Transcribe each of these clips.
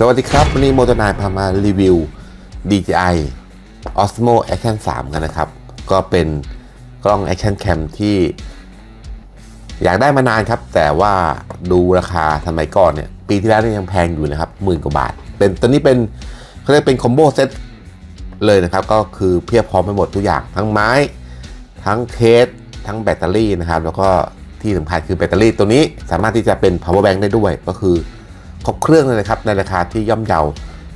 สวัสดีครับ วันนี้โมโตนายพามารีวิว DJI Osmo Action 3 กันนะครับ ก็เป็นกล้อง Action Cam ที่ อยากได้มานานครับ แต่ว่าดูราคาสมัยก่อนเนี่ย ปีที่แล้วนี่ยังแพงอยู่นะครับหมื่นกว่าบาท เป็นตัวนี้เป็นเขาเรียกเป็นคอมโบเซตเลยนะครับ ก็คือเพียบพร้อมไปหมดทุกอย่าง ทั้งไม้ ทั้งเคส ทั้งแบตเตอรี่นะครับ แล้วก็ที่สำคัญคือแบตเตอรี่ตัวนี้สามารถที่จะเป็น power bank ได้ด้วยก็คือ ครบเครื่องเลยนะครับในราคาที่ย่อมเยา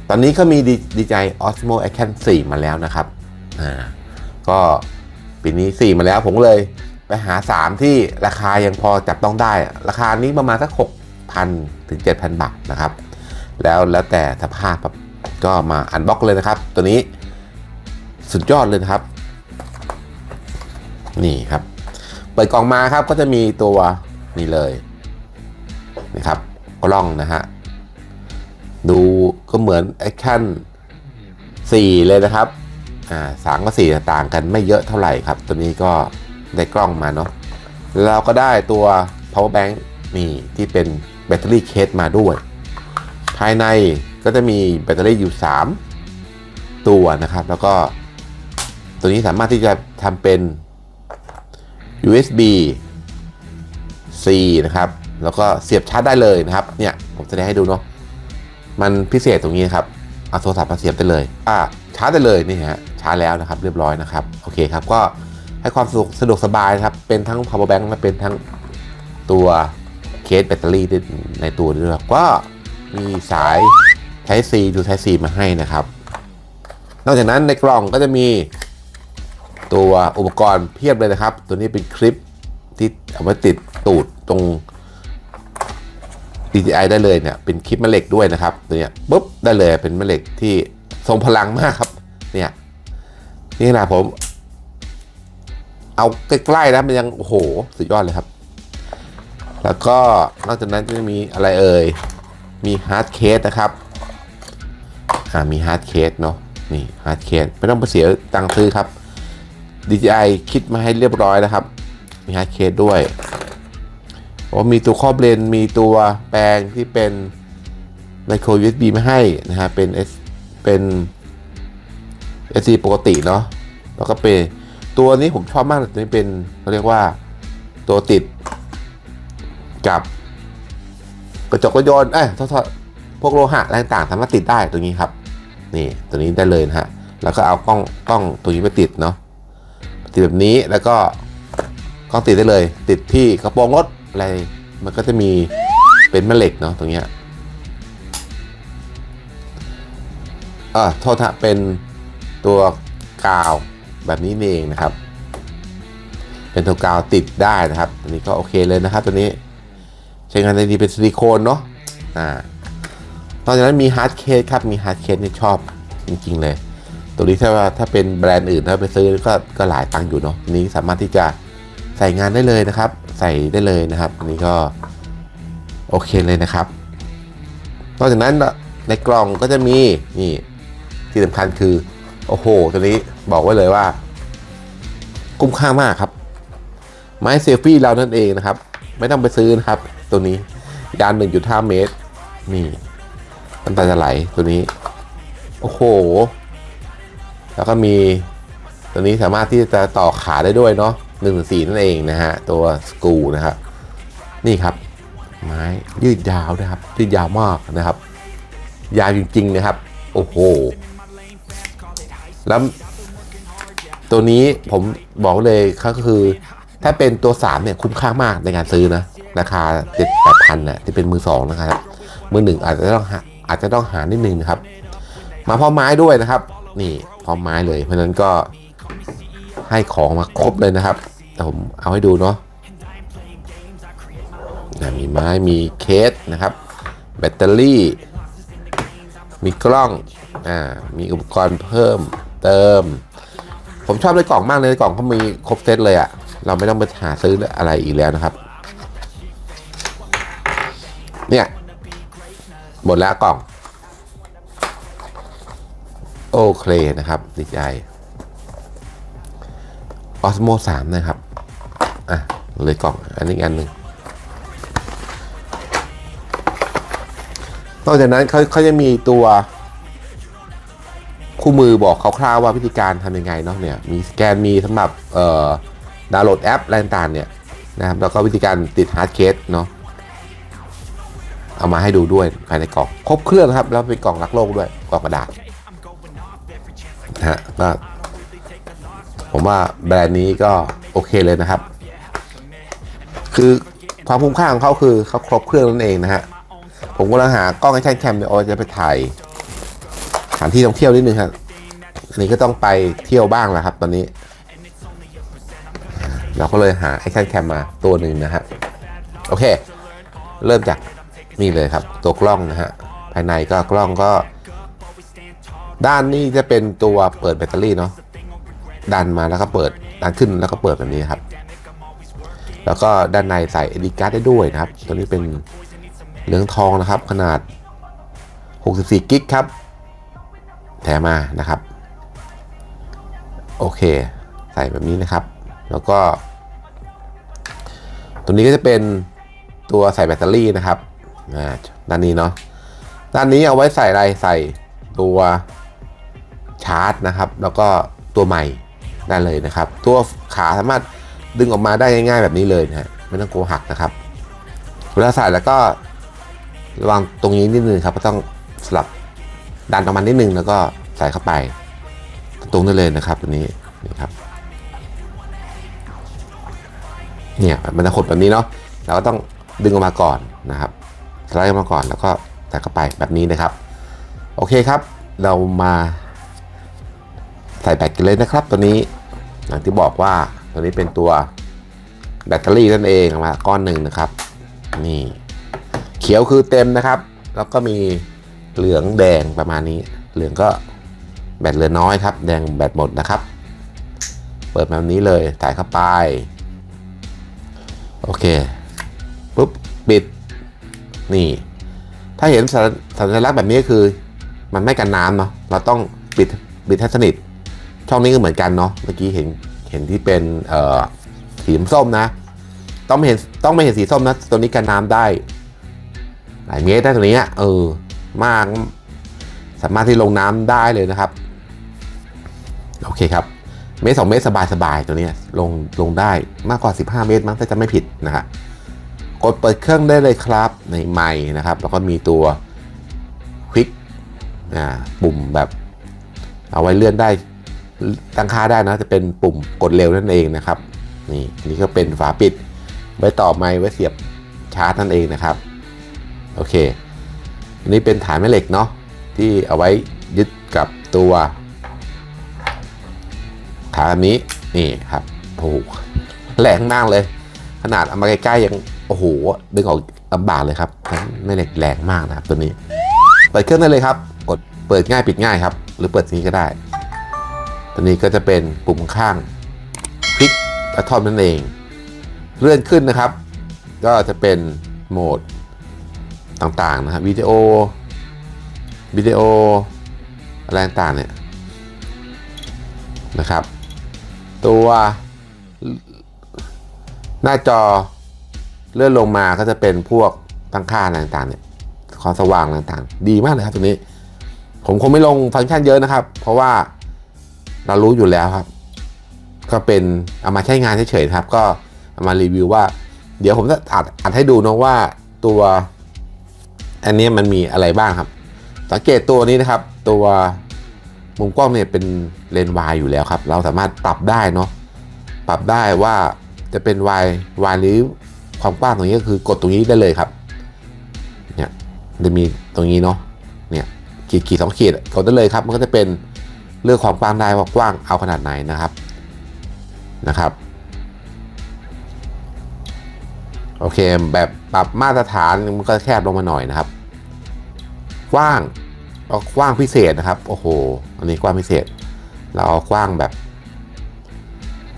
ตอนนี้ก็มี DJI Osmo Action 4 มาแล้วนะครับอ่าก็ปีนี้ 4 มาแล้วผมเลยไปหา 3 ที่ราคายังพอจับต้องได้ ราคานี้ประมาณสัก 6,000 ถึง 7,000 บาทนะครับ แล้วแล้วแต่สภาพก็มาอันบ็อกเลยนะครับ ตัวนี้สุดยอดเลยครับ นี่ครับ เปิดกล่องมาครับก็จะมีตัวนี่เลยนะครับ กล้องนะฮะ ดูก็เหมือนแอคชั่น4เลยนะครับ อ่าสามกับสี่ต่างกันไม่เยอะเท่าไหร่ครับ ตัวนี้ก็ได้กล้องมาเนาะเราก็ได้ตัว power bank นี่ที่เป็นแบตเตอรี่เคสมาด้วย ภายในก็จะมีแบตเตอรี่อยู่ 3 ตัวนะครับ แล้วก็ตัวนี้สามารถที่จะทำเป็น USB C นะครับ แล้วก็เสียบชาร์จได้เลยนะครับ เนี่ยผมจะได้ให้ดูเนาะมันพิเศษตรงนี้ครับเอาโทรศัพท์มาเสียบได้เลยอ่าชาร์จได้เลยนี่ฮะชาร์จแล้วนะครับ เรียบร้อยนะครับโอเคครับก็ให้ความสะดวกสะดวกสบายนะครับเป็นทั้ง power bank และเป็นทั้งตัวเคสแบตเตอรี่ในตัวด้วยก็มีสาย Type C ดู Type C มาให้นะครับ นอกจากนั้นในกล่องก็จะมีตัวอุปกรณ์เพียบเลยนะครับ ตัวนี้เป็นคลิปที่เอาไว้ติดตูดตรง DJI ได้เลยเนี่ยเป็นคลิปแม่เหล็กด้วยนะครับตัวเนี้ยปุ๊บได้เลยเป็นแม่เหล็กที่ทรงพลังมากครับเนี่ยนี่ขนะผม เอาใกล้ๆนะมันยังโอ้โหสุดยอดเลยครับ แล้วก็นอกจากนั้นจะมีอะไรเอ่ยมีฮาร์ดเคสนะครับอ่ามีฮาร์ดเคสเนาะนี่ฮาร์ดเคสไม่ต้องเสียตังค์ซื้อครับ DJI คิดมาให้เรียบร้อยนะครับ มีฮาร์ดเคสด้วย โอ้มีตัวครอบเลนส์มีตัวแปลงที่เป็นไมโคร USB มาให้นะฮะ เป็น S เป็น SC ปกติเนาะ แล้วก็เป็นตัวนี้ผมชอบมากเลยตัวนี้เป็นเขาเรียกว่าตัวติดกับกระจกรถยนต์เอ้ยทษๆพวกโลหะอะไรต่างสามารถติดได้ตัวนี้ครับ นี่ตัวนี้ได้เลยนะฮะ แล้วก็เอากล้องกล้องตัวนี้ไปติดเนาะ ติดแบบนี้แล้วก็กล้องติดได้เลย ติดที่กระโปรงรถ อะไร มันก็จะมีเป็นแม่เหล็กเนาะตรงเนี้ยอ่าโทษฮะเป็นตัวกาวแบบนี้เองนะครับ เป็นตัวกาวติดได้นะครับตัวนี้ก็โอเคเลยนะครับตัวนี้ใช้งานได้ดีเป็นซิลิโคนเนาะอ่านอกจากนั้นมีฮาร์ดเคสครับ มีฮาร์ดเคสนี่ชอบจริง ๆ เลย ตัวนี้ถ้าว่าถ้าเป็นแบรนด์อื่นถ้าไปซื้อก็ก็หลายตังค์อยู่เนาะอันนี้สามารถที่จะใส่งานได้เลยนะครับ ใส่ได้เลยนะครับ อันนี้ก็โอเคเลยนะครับ นอกจากนั้นในกล่องก็จะมีนี่ที่สำคัญคือ โอ้โห ตัวนี้บอกไว้เลยว่า คุ้มค่ามากครับ ไม้เซลฟี่เรานั่นเองนะครับ ไม่ต้องไปซื้อนะครับ ตัวนี้ยาน1.5 เมตร นี่น้ำตาจะไหลตัวนี้ โอ้โห แล้วก็มีตัวนี้สามารถที่จะต่อขาได้ด้วยเนาะ หนึ่งสีนั่นเองนะฮะ ตัวสกูนะครับ นี่ครับ ไม้ยืดยาวนะครับ ยืดยาวมากนะครับ ยาวจริง ๆ นะครับ โอ้โห แล้ว ตัวนี้ผมบอกเลยก็คือ ถ้าเป็นตัวสามเนี่ยคุ้มค่ามากในการซื้อนะ ราคาเจ็ดแปดพันเนี่ยที่เป็นมือสองนะครับ มือหนึ่งอาจจะต้องอาจจะต้องหานิดนึงนะครับ มาพร้อมไม้ด้วยนะครับ นี่พร้อมไม้เลย เพราะนั้นก็ให้ของมาครบเลยนะครับ แต่ผมเอาให้ดูเนาะมีไม้มีเคสนะครับ แบตเตอรี่ มีกล้องอ่ามีอุปกรณ์เพิ่มเติม ผมชอบในกล่องมากเลยในกล่องเขามีครบเซตเลยอะเราไม่ต้องไปหาซื้ออะไรอีกแล้วนะครับ เนี่ยหมดแล้วกล่อง โอเคนะครับดีใจ ออสโมสามนะครับ อะ เลยกล่องอันนี้อันหนึ่งนอกจากนั้นเขาเขาจะมีตัวคู่มือบอกคร่าวๆว่าวิธีการทำยังไงเนาะเนี่ยมีสแกนมีสำหรับเอ่อดาวน์โหลดแอปอะไรต่างๆเนี่ยนะครับแล้วก็วิธีการติดฮาร์ดเคสเนาะเอามาให้ดูด้วยภายในกล่องครบเครื่องนะครับ แล้วเป็นกล่องรักโลกด้วยกล่องกระดาษนะฮะก็ ผมว่าแบรนด์นี้ก็โอเคเลยนะครับ คือความคุ้มค่าของเขาคือเขาครบเครื่องนั่นเองนะฮะ ผมกำลังหากล้องแอคชั่นแคมเนี่ยโอจะไปถ่ายสถานที่ท่องเที่ยวนิดนึงครับอันนี้ก็ต้องไปเที่ยวบ้างแล้วครับ ตอนนี้ เราก็เลยหาแอคชั่นแคมมาตัวหนึ่งนะฮะโอเค เริ่มจากนี่เลยครับ ตัวกล้องนะฮะภายในก็กล้องก็ ด้านนี้จะเป็นตัวเปิดแบตเตอรี่เนาะ ดันมาแล้วก็เปิดดันขึ้นแล้วก็เปิดแบบนี้ครับ แล้วก็ด้านในใส่ SD card ได้ด้วยนะครับ ตัวนี้เป็นเหลืองทองนะครับ ขนาด 64 กิกครับ แถมมานะครับ โอเค ใส่แบบนี้นะครับ แล้วก็ ตัวนี้ก็จะเป็นตัวใส่แบตเตอรี่นะครับอ่าด้านนี้เนาะด้านนี้เอาไว้ใส่อะไรใส่ตัวชาร์จนะครับ แล้วก็ตัวใหม่ ได้เลยนะครับ ตัวขาสามารถดึงออกมาได้ง่ายๆแบบนี้เลยนะฮะไม่ต้องกลัวหักนะครับเวลาใส่แล้วก็ระวังตรงนี้นิดนึงครับก็ต้องสลับดันออกมานิดนึงแล้วก็ใส่เข้าไป ตรงได้เลยนะครับตัวนี้นี่ครับเนี่ยมันจะขดแบบนี้เนาะเราก็ต้องดึงออกมาก่อนนะครับสไลด์ออกมาก่อนแล้วก็ใส่เข้าไปแบบนี้นะครับ โอเคครับ เรามา ใส่แบตกันเลยนะครับ ตัวนี้อย่างที่บอกว่าตัวนี้เป็นตัวแบตเตอรี่นั่นเองมาก้อนหนึ่งนะครับ นี่ เขียวคือเต็มนะครับ แล้วก็มีเหลืองแดงประมาณนี้ เหลืองก็แบตเหลือน้อยครับ แดงแบตหมดนะครับ เปิดแบบนี้เลยใส่เข้าไป โอเคปุ๊บปิด นี่ ถ้าเห็นสัญลักษณ์แบบนี้คือ มันไม่กันน้ำเนาะเราต้องปิดปิดให้สนิท ช่องนี้ก็เหมือนกันเนาะเมื่อกี้เห็นเห็นที่เป็นเอ่อสีส้มนะ ต้องไม่เห็นต้องไม่เห็นสีส้มนะตัวนี้กันน้ำได้ หลายเมตรได้ตัวนี้เออมาก สามารถที่ลงน้ำได้เลยนะครับ โอเคครับ เมตรสองเมตรสบายๆตัวนี้ลงลงได้มากกว่า 15 เมตรมั้งถ้าจะไม่ผิดนะฮะกดเปิดเครื่องได้เลยครับในไมค์นะครับ แล้วก็มีตัวควิกปุ่มแบบ เอาไว้เลื่อนได้ ตั้งค่าได้นะจะเป็นปุ่มกดเร็วนั่นเองนะครับ นี่นี่ก็เป็นฝาปิด ไว้ต่อไมค์ไว้เสียบชาร์จนั่นเองนะครับ โอเค อันนี้เป็นฐานแม่เหล็กเนาะที่เอาไว้ยึดกับตัวฐานอันนี้นี่ครับโอ้โหแรงมากเลย ขนาดเอามาใกล้ๆยังโอ้โหดึงออกลำบากเลยครับแม่เหล็กแรงมากนะครับตัวนี้ เปิดเครื่องได้เลยครับ กดเปิดง่ายปิดง่ายครับ หรือเปิดนี้ก็ได้ ตัวนี้ก็จะเป็นปุ่มข้างคลิกกระทอมนั่นเอง เลื่อนขึ้นนะครับ ก็จะเป็นโหมดต่างๆนะครับวิดีโอวิดีโออะไรต่างๆเนี่ยนะครับ ตัวหน้าจอเลื่อนลงมาก็จะเป็นพวกตั้งค่าอะไรต่างๆเนี่ยความสว่างต่างๆ ดีมากเลยครับตัวนี้ ผมคงไม่ลงฟังก์ชันเยอะนะครับ เพราะว่า เรารู้อยู่แล้วครับ ก็เป็นเอามาใช้งานเฉยๆครับ ก็เอามารีวิวว่า เดี๋ยวผมจะอัดอัดให้ดูนะว่าตัว อันนี้มันมีอะไรบ้างครับ สังเกตตัวนี้นะครับ ตัวมุมกล้องเนี่ยเป็นเลนส์วายอยู่แล้วครับ เราสามารถปรับได้เนาะปรับได้ว่าจะเป็นวายวายหรือความกว้างตรงนี้ก็คือกดตรงนี้ได้เลยครับ เนี่ยจะมีตรงนี้เนาะเนี่ยขีดขีดสองขีดกดได้เลยครับ มันก็จะเป็น เลือกความกว้างได้ว่ากว้างเอาขนาดไหนนะครับนะครับ โอเคแบบปรับมาตรฐานมันก็แคบลงมาหน่อยนะครับ กว้างเอากว้างพิเศษนะครับโอ้โหอันนี้กว้างพิเศษ เราเอากว้างแบบ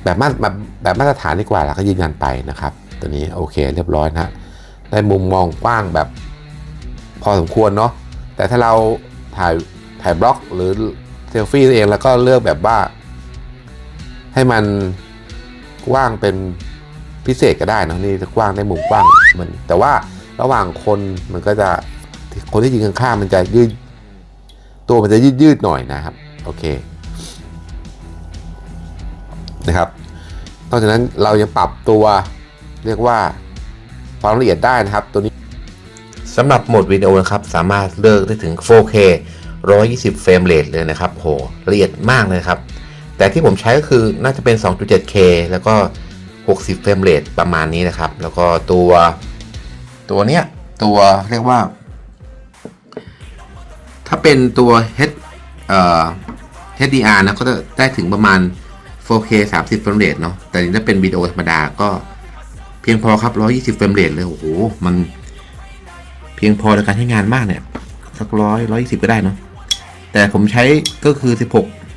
แบบมาแบบแบบมาตรฐานดีกว่าแล้วก็ยืนยันไปนะครับ ตัวนี้โอเคเรียบร้อยนะฮะได้มุมมองกว้างแบบพอสมควรเนาะแต่ถ้าเราถ่ายถ่ายบล็อกหรือ ซลฟี่เองแล้วก็เลือกแบบว่า ให้มันกว้างเป็นพิเศษก็ได้นะนี่จะกว้างได้มุมกว้างมัน แต่ว่าระหว่างคนมันก็จะคนที่ยืนข้างๆมันจะยืด ตัวมันจะยืดยืดหน่อยนะครับ โอเคนะครับ นอกจากนั้นเรายังปรับตัวเรียกว่าความละเอียดได้นะครับ ตัวนี้สำหรับโหมดวิดีโอนะครับ สามารถเลือกได้ถึง 4K 120 เฟรมเรทเลยนะครับโหละเอียดมากเลยครับ แต่ที่ผมใช้ก็คือน่าจะเป็น 2.7K แล้วก็ 60 เฟรมเรทประมาณนี้นะครับ แล้วก็ตัวตัวเนี้ยตัวเรียกว่า ถ้าเป็นตัว H เอ่อ HDR นะก็จะได้ถึงประมาณ 4K 30 เฟรมเรทเนาะแต่ถ้าเป็นวิดีโอธรรมดาก็เพียงพอครับ 120 เฟรมเรทเลยโอ้โหมันเพียงพอในการใช้งานมากเนี่ย สักร้อยร้อยยี่สิบก็ได้เนาะ แต่ผมใช้ก็คือ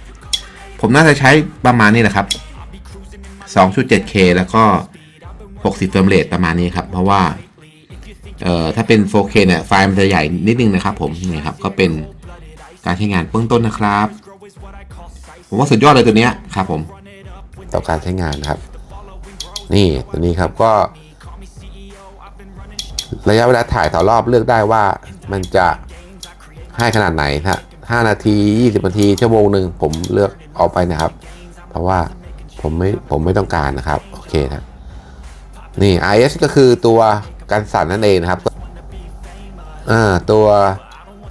16 ผมน่าจะใช้ประมาณนี้แหละครับ 2.7K แล้วก็ 60 เฟรมเรทประมาณนี้ครับ เพราะว่า เอ่อ ถ้าเป็น 4K เนี่ย ไฟล์มันจะใหญ่นิดนึงนะครับผม นี่ครับ ก็เป็นการใช้งานเบื้องต้นนะครับ ผมว่าสุดยอดเลยตัวเนี้ยครับผม ต่อการใช้งานครับ นี่ตัวนี้ครับก็ระยะเวลาถ่ายต่อรอบเลือกได้ว่ามันจะให้ขนาดไหนฮะ 5 นาที 20 นาทีชั่วโมงหนึ่งผมเลือกเอาไปนะครับ เพราะว่าผมไม่ผมไม่ต้องการนะครับ โอเคนะนี่ IS ก็คือตัวการสั่นนั่นเองนะครับอ่าตัว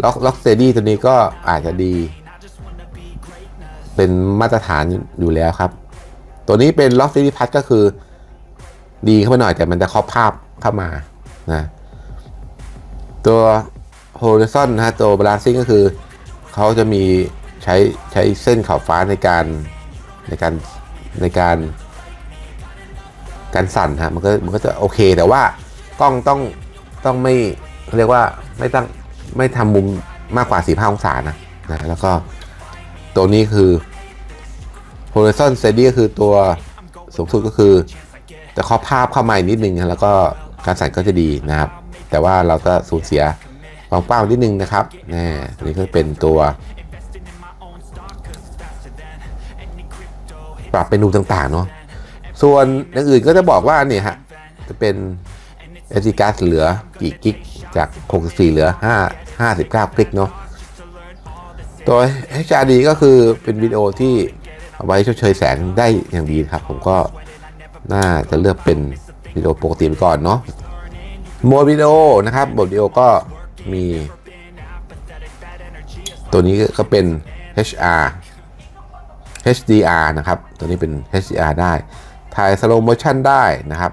ล็อกล็อกเตดี้ตัวนี้ก็อาจจะดี เป็นมาตรฐานอยู่แล้วครับ ตัวนี้เป็นล็อกเตดี้พัดก็คือ ดีเข้าไปหน่อยแต่มันจะครอบภาพเข้ามานะตัว horizon นะฮะตัว balancing ก็คือ เขาจะมีใช้ใช้เส้นขอบฟ้าในการในการในการการสั่นฮะมันก็มันก็จะโอเคแต่ว่ากล้องต้องต้องไม่เรียกว่าไม่ตั้งไม่ทำมุมมากกว่า 4 5 องศานะนะแล้วก็ตัวนี้คือ horizon steady ก็คือตัวสูงสุดก็คือจะครอบภาพเข้ามาอีกนิดนึง แล้วก็การสั่นก็จะดีนะครับ แต่ว่าเราจะสูญเสีย วามกว้างนิดนึงนะครับนี่นนี้ก็เป็นตัวปรับเป็นรูต่างๆเนาะส่วนอย่างอื่นก็จะบอกว่าเนี่ยฮะจะเป็น SD card เหลือกี่กิกจาก 64 เหลือ 5 59 กิกเนาะตัว HRD ก็คือเป็นวิดีโอที่เอาไว้ชดเชยแสงได้อย่างดีครับ ผมก็น่าจะเลือกเป็นวิดีโอปกติไปก่อนเนาะโหมดวิดีโอนะครับโหมดวิดีโอก็ มี ตัวนี้ก็เป็น HR HDR นะครับ ตัวนี้เป็น HDR ได้ ถ่าย slow motion ได้นะครับ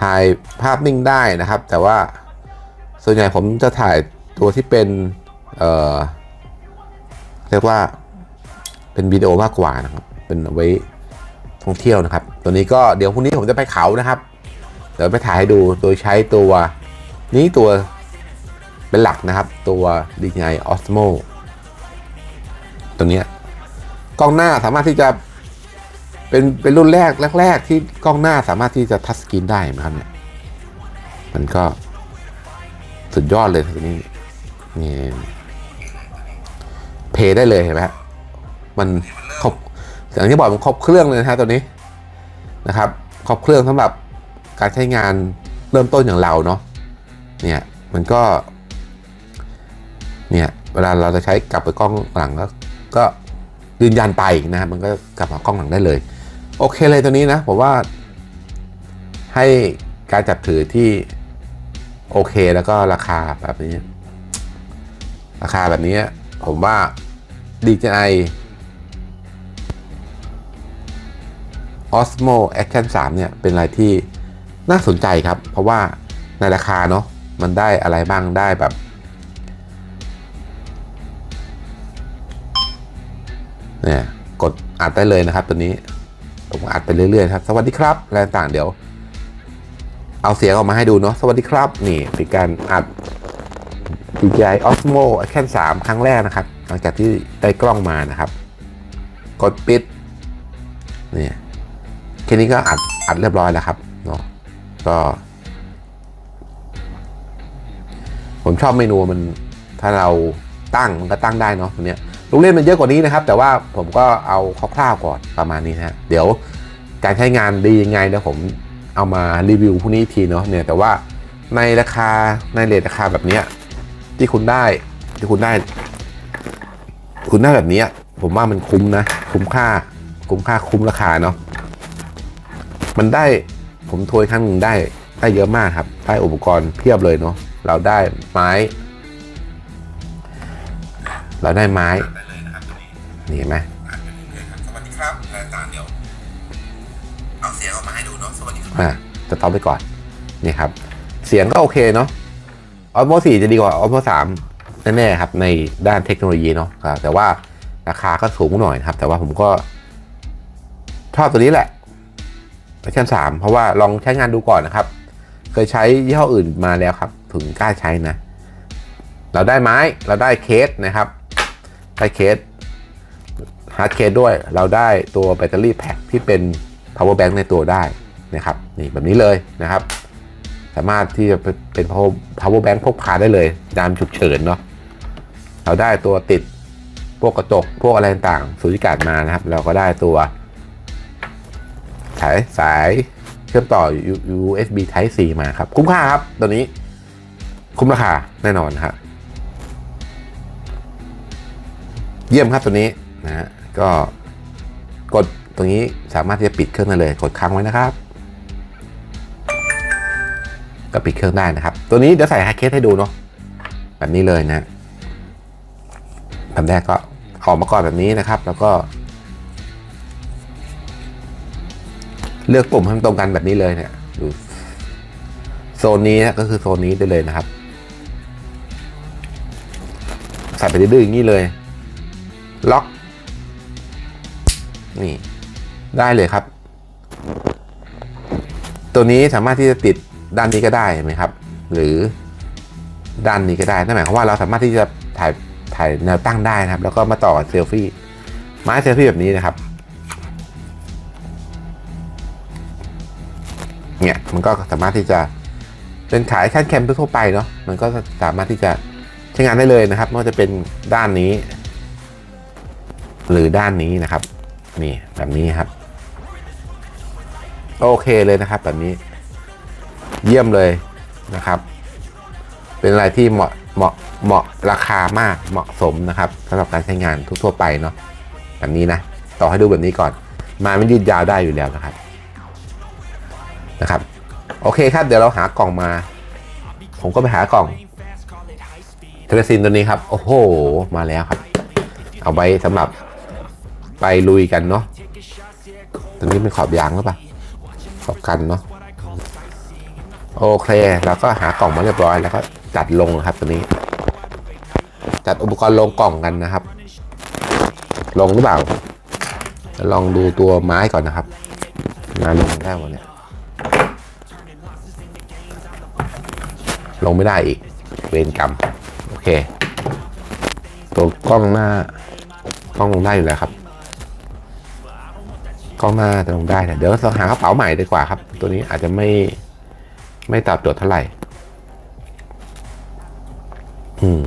ถ่ายภาพนิ่งได้นะครับ แต่ว่าส่วนใหญ่ผมจะถ่ายตัวที่เป็น เอ่อ เรียกว่าเป็นวิดีโอมากกว่านะครับ เป็นเอาไว้ท่องเที่ยวนะครับ ตัวนี้ก็เดี๋ยวพรุ่งนี้ผมจะไปเขานะครับ เดี๋ยวไปถ่ายให้ดู โดยใช้ตัวนี้ตัว เป็นหลักนะครับ ตัว DJI Osmo ตัวนี้กล้องหน้าสามารถที่จะเป็นเป็นรุ่นแรกแรก ๆ ที่กล้องหน้าสามารถที่จะทัชสกรีนได้นะครับเนี่ยมันก็สุดยอดเลยตัวนี้นี่เพย์ได้เลยเห็นไหมมันครบอย่างที่บอกมันครบเครื่องเลยนะฮะตัวนี้นะครับ ครบเครื่องสำหรับการใช้งานเริ่มต้นอย่างเราเนาะเนี่ยมันก็ เนี่ยเวลาเราจะใช้กลับไปกล้องหลังก็ก็ยืนยันไปนะครับมันก็กลับมากล้องหลังได้เลย โอเคเลยตัวนี้นะผมว่าให้การจับถือที่โอเคแล้วก็ราคาแบบนี้ ราคาแบบนี้ผมว่า DJI Osmo Action 3 เนี่ย เป็นอะไรที่น่าสนใจครับ เพราะว่าในราคาเนาะมันได้อะไรบ้างได้แบบ เนี่ยกดอัดได้เลยนะครับ ตัวนี้ผมอัดไปเรื่อยๆครับ สวัสดีครับอะไรต่างเดี๋ยว เอาเสียงออกมาให้ดูเนาะสวัสดีครับ นี่เป็นการอัด DJI Osmo Action 3 ครั้งแรกนะครับ หลังจากที่ได้กล้องมานะครับ กดปิดนี่แค่นี้ก็อัดอัดเรียบร้อยแล้วครับเนาะก็ ผมชอบเมนูมันถ้าเราตั้งมันก็ตั้งได้เนาะตัวเนี้ย ลูกเล่นมันเยอะกว่านี้นะครับ แต่ว่าผมก็เอาคร่าวๆก่อนประมาณนี้นะฮะเดี๋ยวการใช้งานดียังไงเดี๋ยวผมเอามารีวิวพวกนี้ทีเนาะเนี่ยแต่ว่าในราคาในเรทราคาแบบนี้ที่คุณได้ที่คุณได้ คุณได้แบบนี้ผมว่ามันคุ้มนะ คุ้มค่า คุ้มค่าคุ้มราคาเนาะมันได้ผมโทรครั้งหนึ่งได้ได้เยอะมากครับ ได้อุปกรณ์เพียบเลยเนาะเราได้ไม้ เราได้ไม้นี่เห็นไหมสวัสดีครับรายการเดี๋ยวเอาเสียงออกมาให้ดูเนาะสวัสดีครับอ่าจะตอบไปก่อนนี่ครับ เสียงก็โอเคเนาะออโมสี่จะดีกว่าออโมสามแน่ๆครับในด้านเทคโนโลยีเนาะอ่าแต่ว่าราคาก็สูงหน่อยนะครับ แต่ว่าผมก็ชอบตัวนี้แหละเวอร์ชันสามเพราะว่าลองใช้งานดูก่อนนะครับ เคยใช้ยี่ห้ออื่นมาแล้วครับ ถึงกล้าใช้นะ เราได้ไม้เราได้เคสนะครับ ได้เคสฮาร์ดเคสด้วยเราได้ตัวแบตเตอรี่แพ็คที่เป็น power bank ในตัวได้นะครับนี่แบบนี้เลยนะครับ สามารถที่จะเป็น power bank พกพาได้เลยยามฉุกเฉินเนาะเราได้ตัวติดพวกกระจกพวกอะไรต่างสูจิกาศมานะครับ เราก็ได้ตัว สายสายเชื่อมต่อ USB Type C มาครับ คุ้มค่าครับ ตัวนี้คุ้มราคาแน่นอนครับ เยี่ยมครับตัวนี้นะฮะก็กดตรงนี้สามารถที่จะปิดเครื่องได้เลย กดค้างไว้นะครับ ก็ปิดเครื่องได้นะครับ ตัวนี้เดี๋ยวใส่ฮาเคสให้ดูเนาะแบบนี้เลยนะแบบแรกก็ออกมาก่อนแบบนี้นะครับ แล้วก็ เลือกปุ่มให้มันตรงกันแบบนี้เลยเนี่ยดูโซนนี้นะก็คือโซนนี้ได้เลยนะครับ ใส่ไปดื้อๆอย่างนี้เลย ล็อก นี่ ได้เลยครับ ตัวนี้สามารถที่จะติดด้านนี้ก็ได้เห็นไหมครับ หรือด้านนี้ก็ได้นั่นหมายความว่าเราสามารถที่จะถ่ายถ่ายแนวตั้งได้นะครับ แล้วก็มาต่อเซลฟี่ไม้เซลฟี่แบบนี้นะครับ เนี่ยมันก็สามารถที่จะเป็นขายชั้นแคมป์ทั่วไปเนาะมันก็สามารถที่จะใช้งานได้เลยนะครับไม่ว่าจะเป็นด้านนี้ หรือด้านนี้นะครับ นี่แบบนี้ครับ โอเคเลยนะครับ แบบนี้ เยี่ยมเลยนะครับ เป็นอะไรที่เหมาะเหมาะเหมาะราคามากเหมาะสมนะครับสำหรับการใช้งานทั่วไปเนาะแบบนี้นะ ต่อให้ดูแบบนี้ก่อน มาไม่ยืดยาวได้อยู่แล้วนะครับนะครับ โอเคครับ เดี๋ยวเราหากล่องมา ผมก็ไปหากล่องเทเลซินตัวนี้ครับ โอ้โห มาแล้วครับ เอาไว้สำหรับ ไปลุยกันเนาะตัวนี้เป็นขอบยางหรือเปล่าขอบกันเนาะโอเคเราก็หากล่องมาเรียบร้อยแล้วก็จัดลงครับตัวนี้ จัดอุปกรณ์ลงกล่องกันนะครับ ลงหรือเปล่า ลองดูตัวไม้ก่อนนะครับงานลงได้หมดเนี่ยลงไม่ได้อีกเวรกรรม โอเค ตัวกล้องหน้ากล้องลงได้อยู่แล้วครับ กล้องหน้าจะลงได้แต่เดี๋ยวเราหากระเป๋าใหม่ดีกว่าครับ ตัวนี้อาจจะไม่ไม่ตอบโจทย์เท่าไหร่ อืม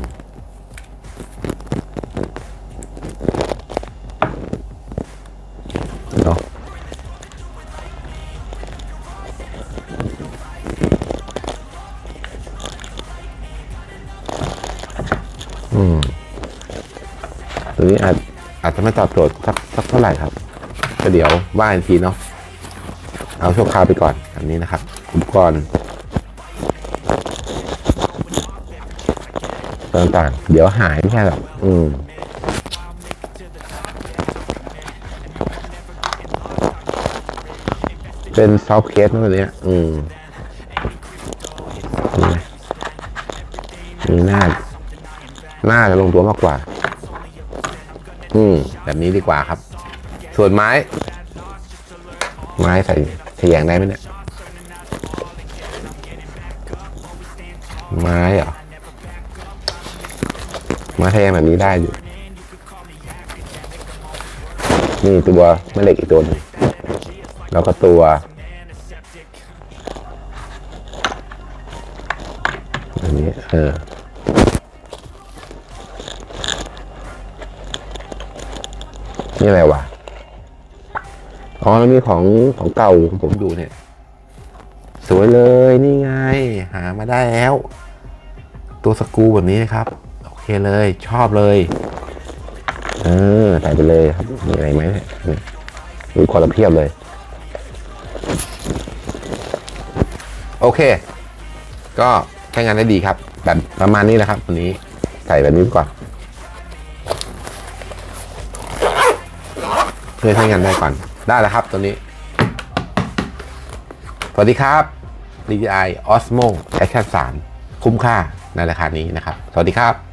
เนาะอืมตัวนี้อาจอาจจะไม่ตอบโจทย์สักสักเท่าไหร่ครับ ก็เดี๋ยวว่าอีกทีเนาะเอาชั่วคราวไปก่อนอันนี้นะครับอุปกรณ์ต่างๆเดี๋ยวหายไม่ใช่หรอกอืมเป็นซอฟเคสนะตัวเนี้ยอืมนี่นะมีหน้าหน้าจะลงตัวมากกว่า อืม แบบนี้ดีกว่าครับ ส่วนไม้ ไม้ใส่เถียงได้ไหมเนี่ย ไม้เหรอไม้แทงแบบนี้ได้อยู่ นี่ตัวแม่เหล็กอีกตัวหนึงแล้วก็ตัวอันนี้เออนี่อะไรวะ อ๋อแล้วมีของของเก่าของผมดูเนี่ย สวยเลยนี่ไง หามาได้แล้ว ตัวสกูแบบนี้นะครับ โอเคเลยชอบเลยเออใส่ไปเลยครับ มีอะไรไหมเนี่ยมีคนละเพียบเลย โอเค ก็ใช้งานได้ดีครับ แบบประมาณนี้แหละครับวันนี้ใส่แบบนี้ก่อนเพื่อใช้งานได้ก่อน ได้แล้วครับตัวนี้ สวัสดีครับ DJI Osmo Action 3 คุ้มค่าในราคานี้นะครับ สวัสดีครับ